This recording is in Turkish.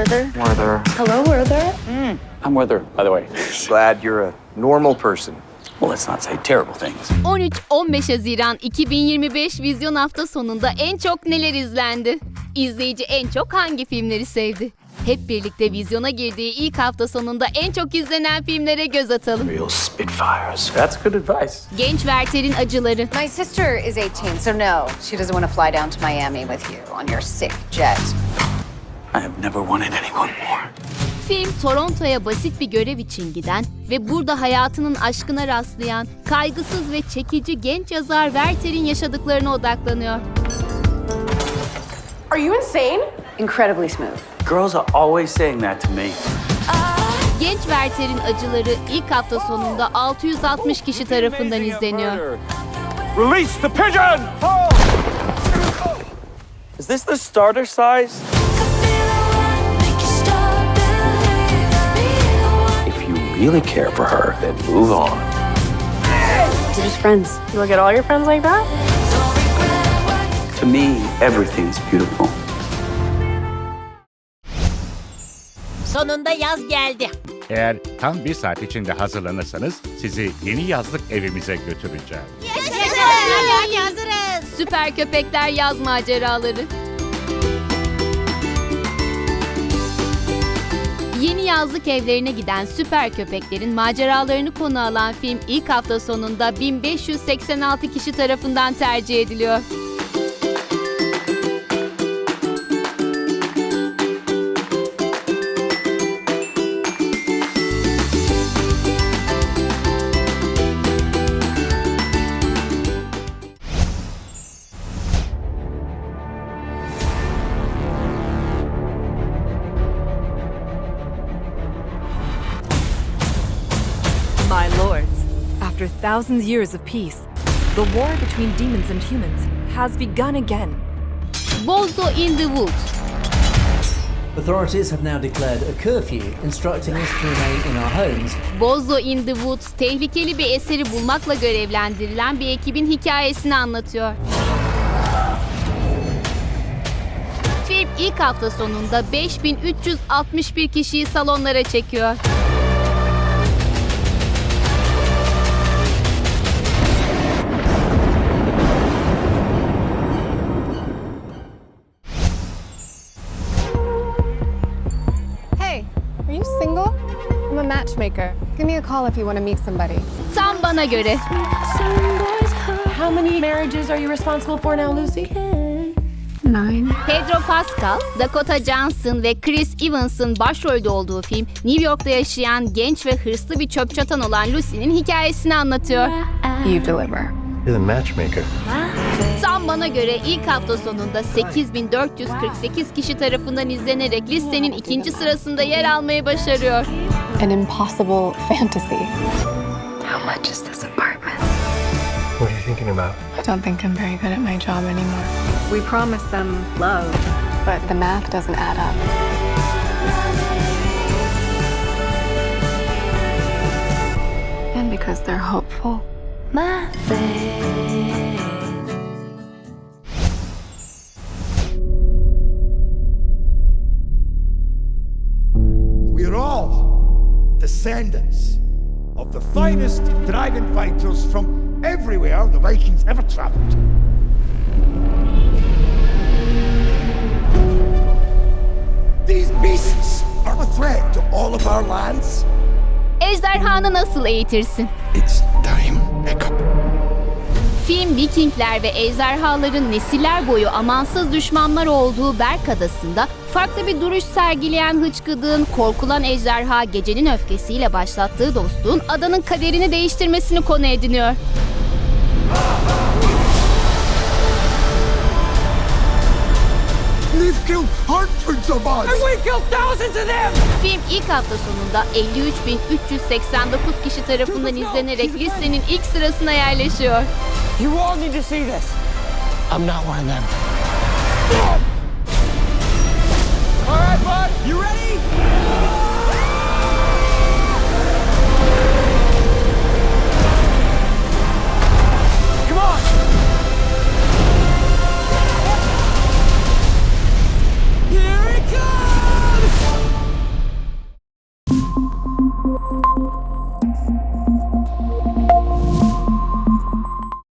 Werther. Werther. Hello, Werther. I'm Werther, by the way. Glad you're a normal person. Well, let's not say terrible things. 13-15 Haziran 2025 vizyon hafta sonunda en çok neler izlendi? İzleyici en çok hangi filmleri sevdi? Hep birlikte vizyona girdiği ilk hafta sonunda en çok izlenen filmlere göz atalım. Real Spitfires. That's good advice. Genç Werther'in acıları, My sister is 18, so no, she doesn't want to fly down to Miami with you on your sick jet. I have never wanted anyone more. film Toronto'ya basit bir görev için giden ve burada hayatının aşkına rastlayan kaygısız ve çekici genç yazar Werther'in yaşadıklarına odaklanıyor. Are you insane? Incredibly smooth. Girls are always saying that to me. Genç Werther'in acıları ilk hafta sonunda 660 kişi tarafından izleniyor. Release the pigeon! Is this the starter size? Really care for her, then move on. We're just friends. You look at all your friends like that? To me, everything's beautiful. Sonunda yaz geldi. Eğer tam bir saat içinde hazırlanırsanız sizi yeni yazlık evimize götüreceğim. Hadi hadi hazırız. Süper Köpekler Yaz Maceraları Yeni yazlık evlerine giden süper köpeklerin maceralarını konu alan film ilk hafta sonunda 1586 kişi tarafından tercih ediliyor. My lords, after thousands years of peace, the war between demons and humans has begun again. Bozo in the Woods Authorities have now declared a curfew instructing us to remain in our homes Bozo in the Woods tehlikeli bir eseri bulmakla görevlendirilen bir ekibin hikayesini anlatıyor. Film ilk hafta sonunda 5361 kişiyi salonlara çekiyor. Matchmaker. Give me a call if you want to meet somebody. Tam bana göre. How many marriages are you responsible for now, Lucy? Pedro Pascal, Dakota Johnson ve Chris Evans'ın başrolde olduğu film, New York'ta yaşayan genç ve hırslı bir çöp çatan olan Lucy'nin hikayesini anlatıyor. You deliver. You're the matchmaker. Tam bana göre ilk hafta sonunda 8448 kişi tarafından izlenerek listenin ikinci sırasında yer almayı başarıyor. An impossible fantasy. How much is this apartment? What are you thinking about? I don't think I'm very good at my job anymore. We promised them love. But the math doesn't add up. And because they're hopeful. We're descendants of the finest dragon fighters from everywhere the Vikings ever traveled. These beasts are a threat to all of our lands. Ejderhanı nasıl eğitirsin? It's time. Film Vikingler ve ejderhaların nesiller boyu amansız düşmanlar olduğu Berk Adası'nda farklı bir duruş sergileyen hıçkıdığın korkulan ejderha gecenin öfkesiyle başlattığı dostluğun adanın kaderini değiştirmesini konu ediniyor. They've killed hundreds of us! Film ilk hafta sonunda 53.389 kişi tarafından izlenerek listenin ilk sırasına yerleşiyor. You all need to see this. I'm not one of them. All right, bud, you ready?